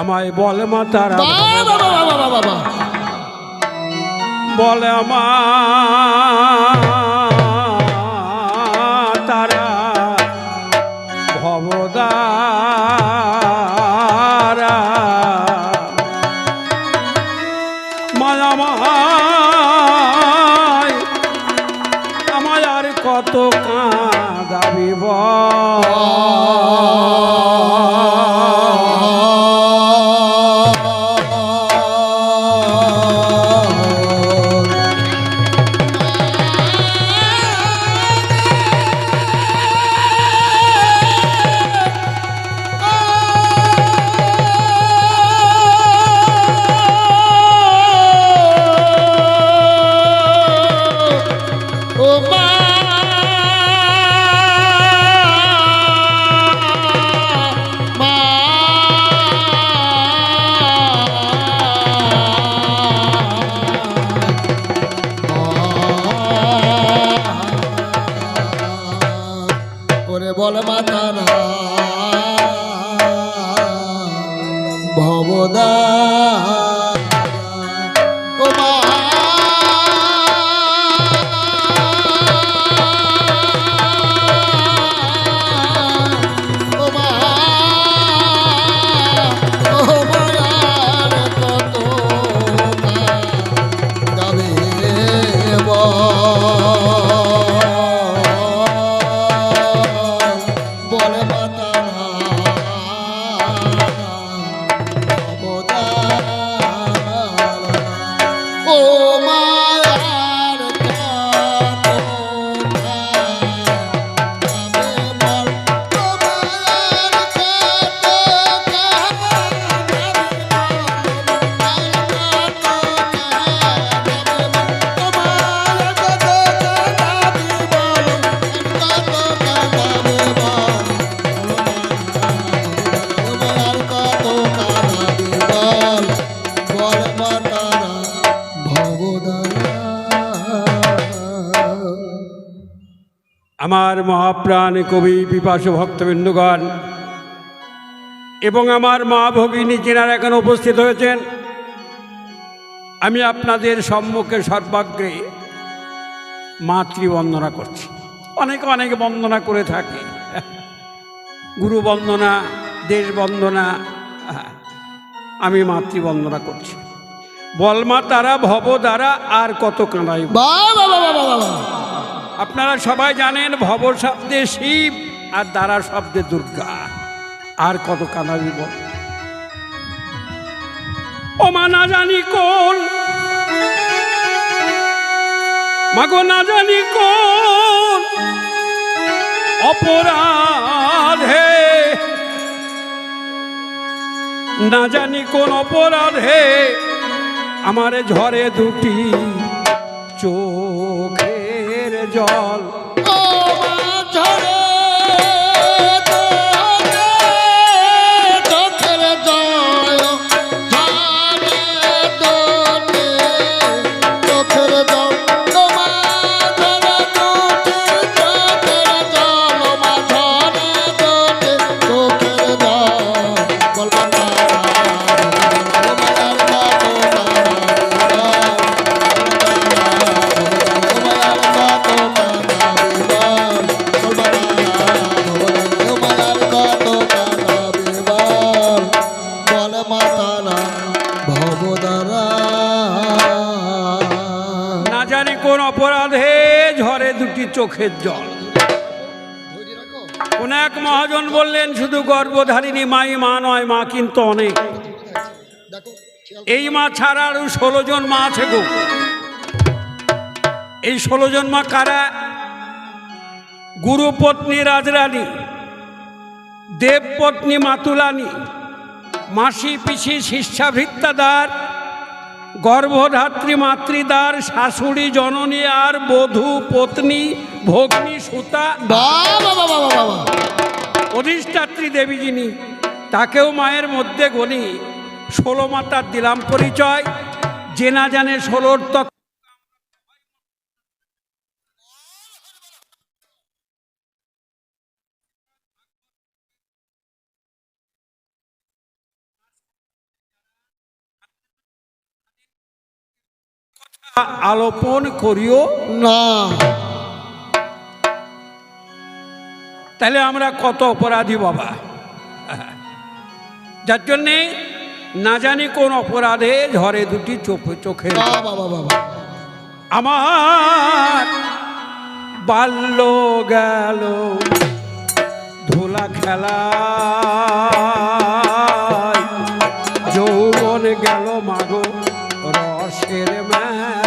আমায় বলে মা তারা বলে আমার ওরে বল মাতারা ভবদা ও আমার মহাপ্রাণ কবি পিপাসু ভক্তবৃন্দগণ এবং আমার মা ভগিনী যেনারা এখানে উপস্থিত হয়েছেন, আমি আপনাদের সম্মুখে সর্বাগ্রে মাতৃবন্দনা করছি। অনেক অনেক বন্দনা করে থাকি। গুরু বন্দনা, দেশ বন্দনা, আমি মাতৃবন্দনা করছি। বলমা তারা, ভব দ্বারা আর কত কাঁদাই বাবা আপনারা সবাই জানেন ভব শব্দে শিব আর দ্বারা শব্দে দুর্গা। আর কত কানাবি বল ও মা, না জানি কোন। মাগো, না জানি কোন। অপরাধে। না জানি কোন অপরাধে। আমারে ঝরে দুটি চোখের জল চোখের জল। কোন এক মহাজন বললেন, শুধু গর্ভধারিণী মাই, মা নয়, মা কিন্তু অনেক। এই মা ছাড়া আরও ষোলো জন মা আছে গো। এই ষোলো জন মা কারা? গুরুপত্নী রাজরানী দেবপত্নী মাতুলানী, মাসি, পিসি শিষ্যাভৃত্তাদার গর্ভধাত্রী মাতৃদার শাশুড়ি জননী আর বধূ পত্নী ভগ্নী সুতা। অধিষ্ঠাত্রী দেবী যিনি তাকেও মায়ের মধ্যে গণি। ষোলো মাতার দিলাম পরিচয়। জেনা জানে ষোলোর তক আলোপন করিও না। তাহলে আমরা কত অপরাধী বাবা? যার জন্যে না জানি কোন অপরাধে ঝরে দুটি চোখে আমার বাল্য গেল ধুলা খেলা যৌবন গেল মাগো রসের মেলায়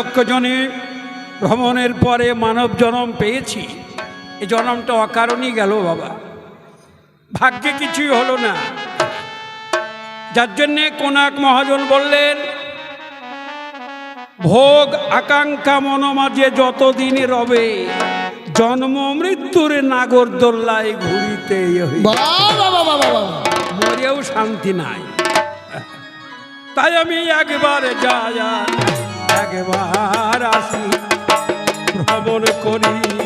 লক্ষ জনে ভ্রমণের পরে মানব জন্ম পেয়েছি। এই জন্মটা অকারণই গেল বাবা। ভাগ্যে কিছুই হলো না। যার জন্যে কোনাক মহাজন বললেন ভোগ আকাঙ্ক্ষা মনোমাঝে যতদিন রবে জন্ম মৃত্যুর নাগর দোল্লায় ঘুরিতে মরেও শান্তি নাই। তাই আমি একবার যাই আর একবার আসি ভ্রমণ করি।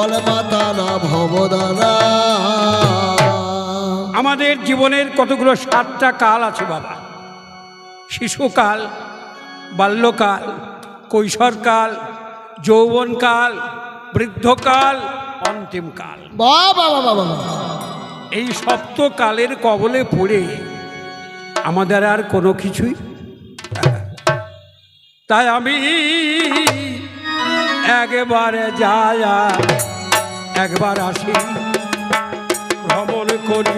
বল মাতারা ভবদারা আমাদের জীবনের কতগুলো সাতটা কাল আছে বাবা? শিশুকাল বাল্যকাল কৈশোরকাল যৌবনকাল বৃদ্ধকাল অন্তিমকাল। বাবা বাবা বাবা। এই সপ্তকালের কবলে পড়ে আমাদের আর কোনো কিছুই তাই আমি একবারে আর একবার আসি ভ্রমণ করি।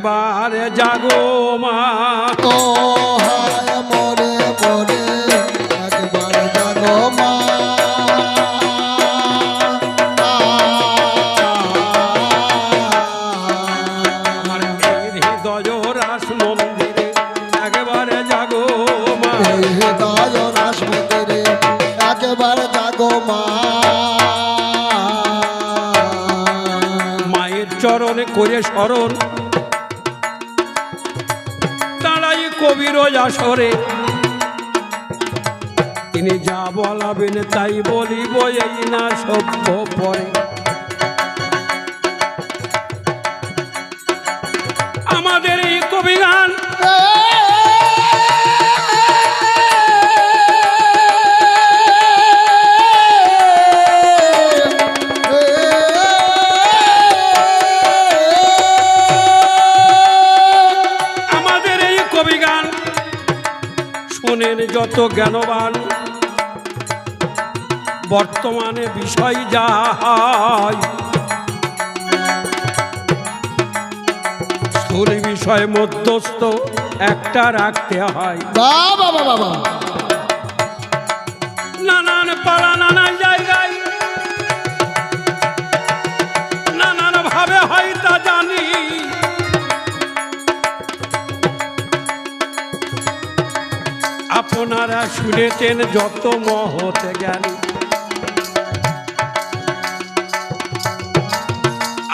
একবারে জাগো মা। হায় মরে মরে একেবারে জাগো মা। মায়ের চরণে করে স্মরণ কবির আসরে। তিনি যা বলাবেন তাই বলিব, এই না সভ্য পরে। আমাদের এই কবি গান শোনেন যত জ্ঞানবান বর্তমানে বিষয় যা হয় স্থূল বিষয় মধ্যস্থ একটা রাখতে হয়। বাবা বাবা বাবা নানান পাড়া আপনারা শুনেছেন যত মহৎ জ্ঞানী।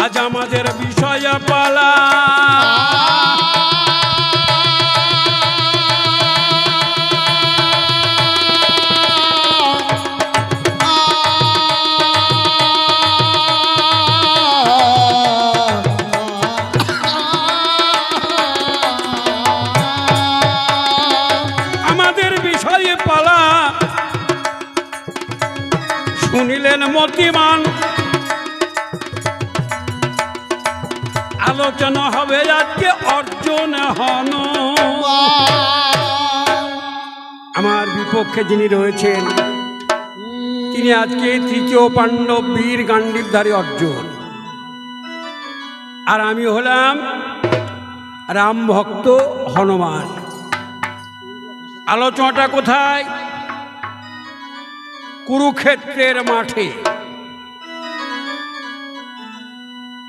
আজ আমাদের বিষয় পালা। আলোচনা হবে, আজকে অর্জুন হন। আমার বিপক্ষে যিনি রয়েছেন, তিনি আজকে তৃতীয় পাণ্ডব বীর গান্ডীবধারী অর্জুন। আর আমি হলাম রাম ভক্ত হনুমান। আলোচনাটা কোথায়? কুরুক্ষেত্রের মাঠে।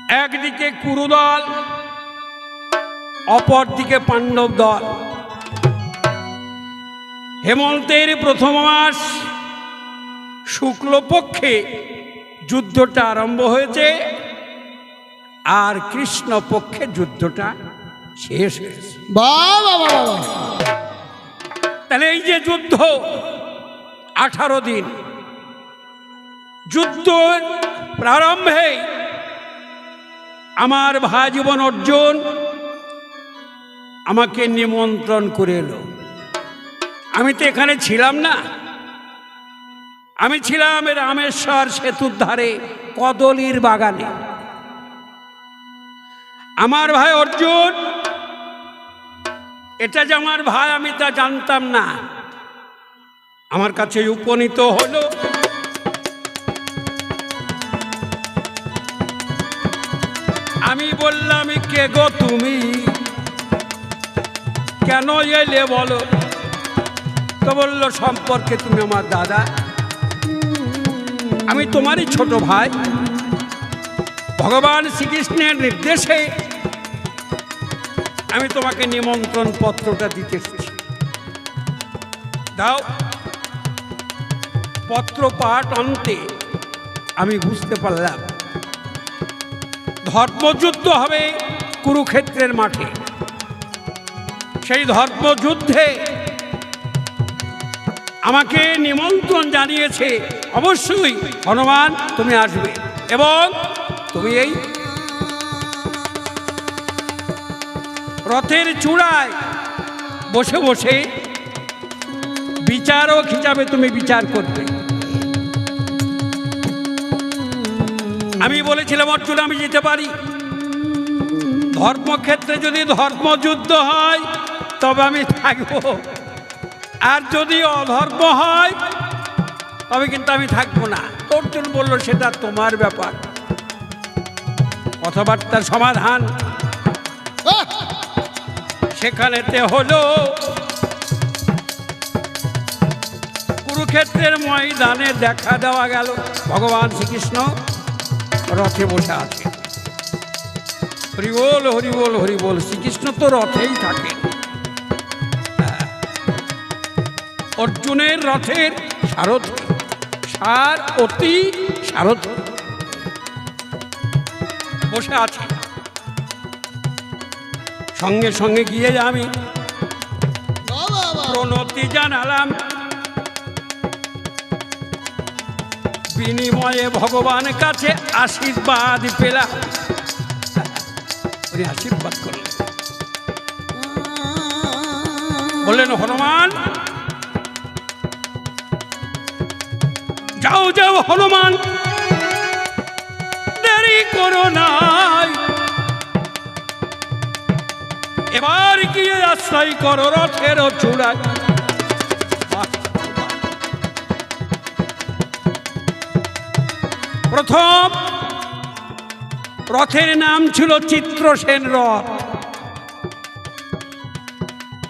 একদিকে কুরুদল অপরদিকে পাণ্ডব দল। হেমন্তের প্রথম মাস শুক্লপক্ষে যুদ্ধটা আরম্ভ হয়েছে আর কৃষ্ণ পক্ষে যুদ্ধটা শেষ হয়েছে। তাহলে এই যে যুদ্ধ আঠারো দিন। যুদ্ধ প্রারম্ভে আমার ভাই জীবন অর্জুন আমাকে নিমন্ত্রণ করে এলো। আমি তো এখানে ছিলাম না। আমি ছিলাম রামেশ্বর সেতুর ধারে, কদলির বাগানে। আমার ভাই অর্জুন, এটা যে আমার ভাই আমি তা জানতাম না। আমার কাছে উপনীত হলো। বললাম, কে গো তুমি? কেন এলে বলো? তো বলল, সম্পর্কে তুমি আমার দাদা। আমি তোমারই ছোট ভাই। ভগবান শ্রীকৃষ্ণের নির্দেশে আমি তোমাকে নিমন্ত্রণ পত্রটা দিতে এসেছি। দাও। পত্র পাঠ অন্তে আমি বুঝতে পারলাম। ধর্মযুদ্ধ হবে কুরুক্ষেত্রের মাঠে। সেই ধর্মযুদ্ধে আমাকে নিমন্ত্রণ জানিয়েছে অবশ্যই হনুমান, তুমি আসবে এবং তুমি এই রথের চূড়ায় বসে বসে বিচারক হিসাবে তুমি বিচার করবে। আমি বলেছিলাম, অর্জুন, আমি যেতে পারি। ধর্মক্ষেত্রে যদি ধর্মযুদ্ধ হয়, তবে আমি থাকব। আর যদি অধর্ম হয়, তবে কিন্তু আমি থাকব না। অর্জুন বলল, সেটা তোমার ব্যাপার। কথাবার্তার সমাধান। সেখানেতে হলো কুরুক্ষেত্রের ময়দানে দেখা দেওয়া গেল। ভগবান শ্রীকৃষ্ণ রথে বসে আছে হরিবোল হরিবোল হরিবোল শ্রীকৃষ্ণ তো রথেই থাকেন হ্যাঁ। অর্জুনের রথের সারথি সার অতি সারথি বসে আছে সঙ্গে সঙ্গে গিয়ে আমি। প্রণতি জানালাম বিনিময়ে ভগবান কাছে আশীর্বাদ উনি আশীর্বাদ করলেন। বললেন, হনুমান, যাও যাও, হনুমান, দেরি করো নাই। এবার গিয়ে আশ্রয় করো রথের চূড়ায়। প্রথম। রথের নাম ছিল চিত্রসেন রথ।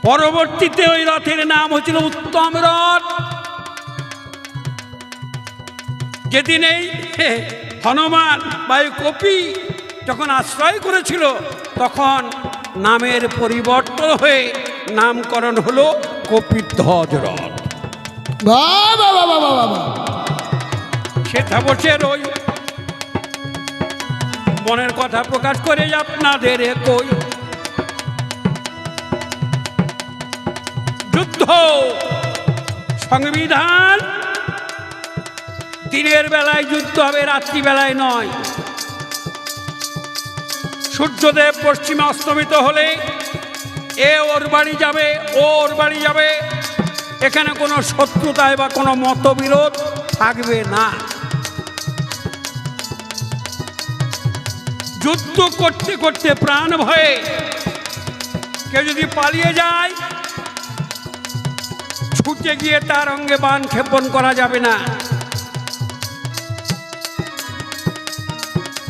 পরবর্তীতে ওই রথের নাম হচ্ছিল উত্তম রথ। যেদিন এই হনুমান বা এই কপি যখন আশ্রয় করেছিল তখন নামের পরিবর্তন হয়ে নামকরণ হলো কপিধ্বজ রথ। বাবা, বাবা, বাবা, বাবা। সেটা বসে রই মনের কথা প্রকাশ করে আপনাদের কই যুদ্ধ, সংবিধান, দিনের বেলায় যুদ্ধ হবে রাত্রিবেলায় নয়। সূর্যদেব পশ্চিমে অস্তমিত হলে এ ওর বাড়ি যাবে, ও ওর বাড়ি যাবে। এখানে কোনো শত্রুতায় বা কোনো মতবিরোধ থাকবে না। যুদ্ধ করতে করতে প্রাণ ভয়ে কেউ যদি পালিয়ে যায়, ছুটে গিয়ে তার অঙ্গে বান ক্ষেপণ করা যাবে না।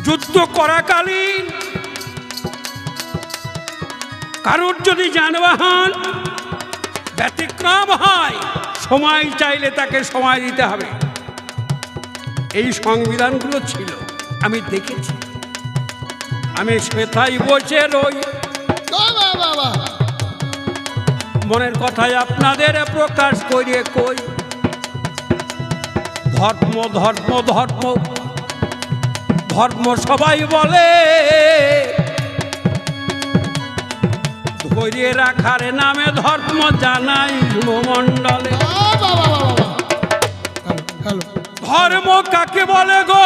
যুদ্ধ করাকালীন কারোর যদি যানবাহন ব্যতিক্রম হয়, সময় চাইলে তাকে সময় দিতে হবে। এই সংবিধানগুলো ছিল, আমি দেখেছি। আমি সেথায় বসে রই। মনের কথাই আপনাদের প্রকাশ করিয়ে কই। ধর্ম ধর্ম ধর্ম। ধর্ম সবাই বলে। ধরে রাখার নামে ধর্ম জানাই মণ্ডলে। ধর্ম কাকে বলে গো?